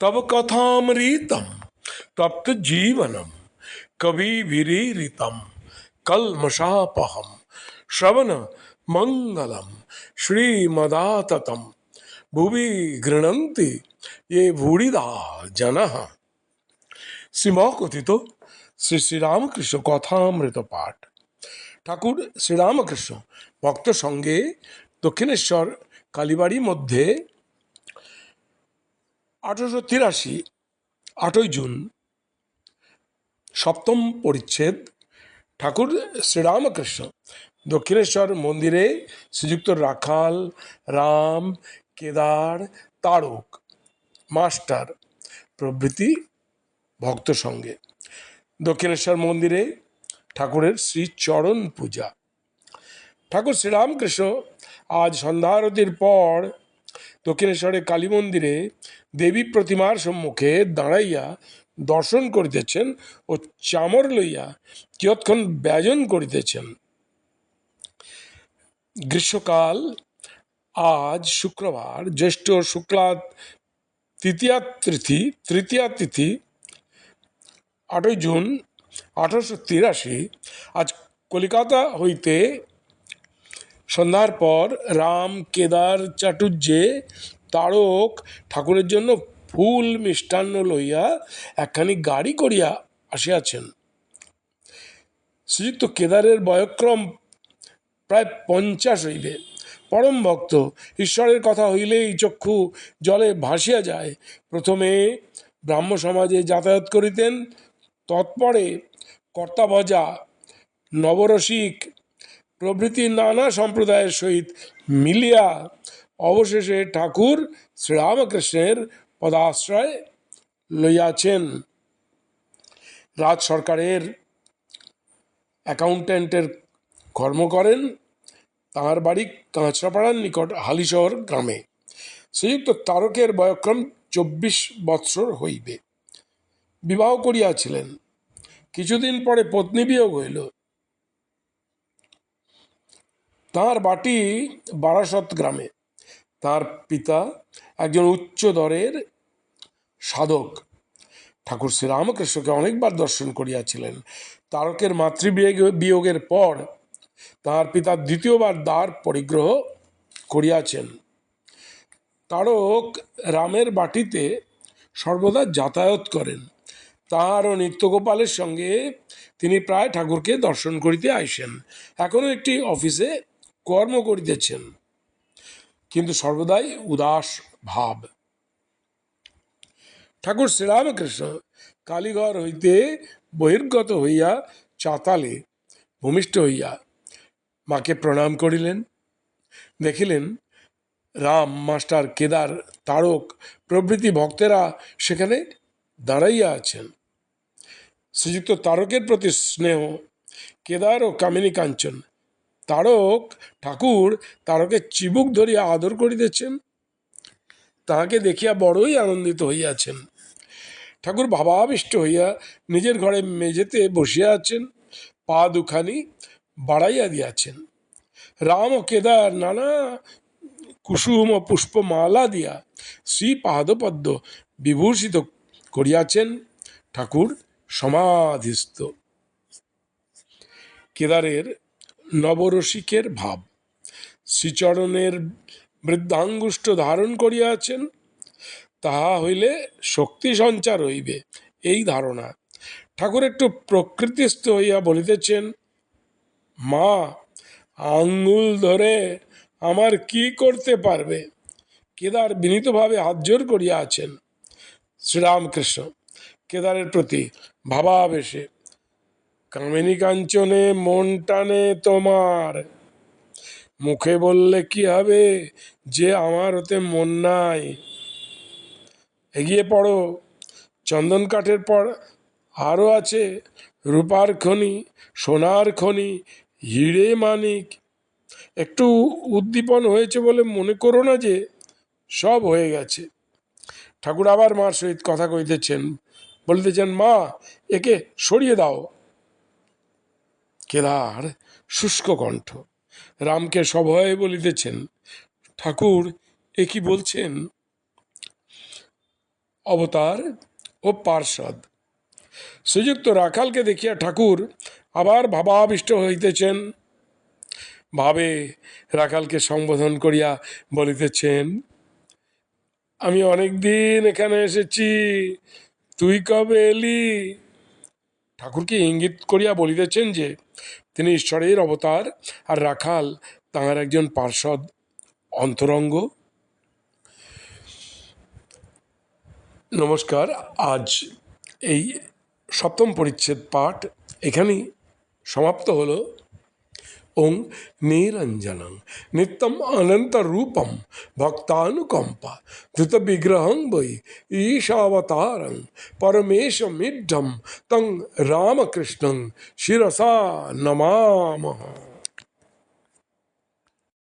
तव कथामृतम तप्त जीवनम कविभिरीरितम कल्मषापहम श्रवण मंगलम श्रीमदाततम भुवि गृणन्ति ये भूरिदा जनः শ্রীমকথিত শ্রী শ্রীরামকৃষ্ণ কথামৃত পাঠ ঠাকুর শ্রীরামকৃষ্ণ ভক্ত সঙ্গে দক্ষিণেশ্বর কালীবাড়ি মধ্যে আঠারোশো তিরাশি, আটই জুন, সপ্তম পরিচ্ছেদ, ঠাকুর শ্রীরামকৃষ্ণ দক্ষিণেশ্বর মন্দিরে শ্রীযুক্ত রাখাল, রাম, কেদার, তারক, মাস্টার প্রভৃতি ভক্ত সঙ্গে। দক্ষিণেশ্বর মন্দিরে ঠাকুরের শ্রীচরণ পূজা। ঠাকুর শ্রীরামকৃষ্ণ আজ সন্ধ্যারতির পর দক্ষিণেশ্বরে কালী মন্দিরে দেবী প্রতিমার সম্মুখে দাঁড়াইয়া দর্শন করিতেছেন ও চামর লইয়া কিয়ৎক্ষণ ব্যজন করিতেছেন। গ্রীষ্মকাল, আজ শুক্রবার, জ্যৈষ্ঠ শুক্লা তৃতীয়া তিথি তৃতীয়া তিথি, আটই জুন আঠারোশো তিরাশি। আজ কলিকাতা হইতে সন্ধ্যার পর রাম কেদার চাটুর্যে তারক ঠাকুরের জন্য ফুল মিষ্টান্ন লইয়া একখানি গাড়ি করিয়া আসিয়াছেন। শ্রীযুক্ত কেদারের বয়ক্রম প্রায় পঞ্চাশ হইবে। পরম ভক্ত, ঈশ্বরের কথা হইলেই চক্ষু জলে ভাসিয়া যায়। প্রথমে ব্রাহ্ম সমাজে যাতায়াত করিতেন, তৎপরে কর্তাভজা, নবরসিক প্রভৃতি নানা সম্প্রদায়ের সহিত মিলিয়া অবশেষে ঠাকুর শ্রীরামকৃষ্ণের পদাশ্রয় লইয়াছেন। রাজ সরকারের অ্যাকাউন্ট্যান্টের কর্ম করেন তাঁর বাড়ি কাঁচরাপাড়ার নিকট হালিশহর গ্রামে। শ্রীযুক্ত তারকের বয়ক্রম চব্বিশ বৎসর হইবে। বিবাহ করিয়াছিলেন। কিছুদিন পরে পত্নী বিয়োগ হইল। তাঁর বাটি বারাসত গ্রামে। তার পিতা একজন উচ্চ দরের সাধক। ঠাকুর শ্রীরামকৃষ্ণকে অনেকবার দর্শন করিয়াছিলেন। তারকের মাতৃবিয়োগ, বিয়োগের পর তাঁর পিতা দ্বিতীয়বার দ্বার পরিগ্রহ করিয়াছেন। তারক রামের বাটিতে সর্বদা যাতায়াত করেন। তাহার ও নিত্যগোপালের সঙ্গে তিনি প্রায় ঠাকুরকে দর্শন করিতে আইসেন। এখনও একটি অফিসে কর্ম করিতেছেন। কিন্তু সর্বদাই উদাস ভাব। ঠাকুর শ্রীরামকৃষ্ণ কালীঘর হইতে বহির্গত হইয়া চাতালে ভূমিষ্ঠ হইয়া মাকে প্রণাম করিলেন। দেখিলেন, রাম মাস্টার কেদার তারক প্রভৃতি ভক্তেরা সেখানে দাঁড়াইয়া আছেন। শ্রীযুক্ত তারকের প্রতি স্নেহ, কেদার ও কামিনী কাঞ্চন তারক, ঠাকুর তারকের চিবুক ধরিয়া আদর করিতেছেন। তাহাকে দেখিয়া বড়ই আনন্দিত হইয়াছেন। ঠাকুর ভাবাবিষ্ট হইয়া নিজের ঘরে মেঝেতে বসিয়া আছেন, পা দুখানি বাড়াইয়া দিয়াছেন। রাম ও কেদার নানা কুসুম ও পুষ্পমালা দিয়া শ্রী পাদপদ্ম বিভূষিত করিয়াছেন। ঠাকুর সমাধিস্থ। কেদারের নবরসিকের ভাব। শ্রীচরণের বৃদ্ধাঙ্গুষ্ঠ ধারণ করিয়াছেন, তাহা হইলে শক্তি সঞ্চার হইবে, এই ধারণা। ঠাকুর একটু প্রকৃতিস্থ হইয়া বলিতেছেন, মা, আঙ্গুল ধরে আমার কি করতে পারবে? কেদার বিনীতভাবে হাতজোর করিয়া আছেন। শ্রীরামকৃষ্ণ, কেদারের প্রতি ভাবাবেশে কামিনী কাঞ্চনে মন টানে তোমার। মুখে বললে কি হবে যে আমার ওতে মন নাই। এগিয়ে পড়ো, চন্দন কাঠের পর আরও আছে রূপার খনি, সোনার খনি, হিরে মানিক। একটু উদ্দীপন হয়েছে বলে মনে করো না যে সব হয়ে গেছে। ঠাকুর আবার মার সহিত কথা কইতেছেন। বলিতেছেন, মা, একে সরিয়ে দাও। কেদার শুষ্ক কণ্ঠ। রামকে সভয়ে বলিতেছেন, ঠাকুর, এ কি বলছেন? অবতার ও পার্ষদ শ্রীযুক্ত রাখালকে দেখিয়া ঠাকুর আবার ভাবাবিষ্ট হইতেছেন। ভাবে রাখালকে সম্বোধন করিয়া বলিতেছেন, আমি অনেক দিন এখানে এসেছি, তুই কবে এলি? ঠাকুরকে ইঙ্গিত করিয়া বলিতেছেন যে, তিনি ঈশ্বরের অবতার আর রাখাল তাঁর একজন পার্ষদ অন্তরঙ্গ। নমস্কার, আজ এই সপ্তম পরিচ্ছেদ পাঠ এখানেই সমাপ্ত হলো। ओं निरंजन नित्यम अनंत रूपम भक्तानुकंपा धृत विग्रहं वै परमेश परमेशमिड्ढं तंग रामकृष्ण शिसा नमा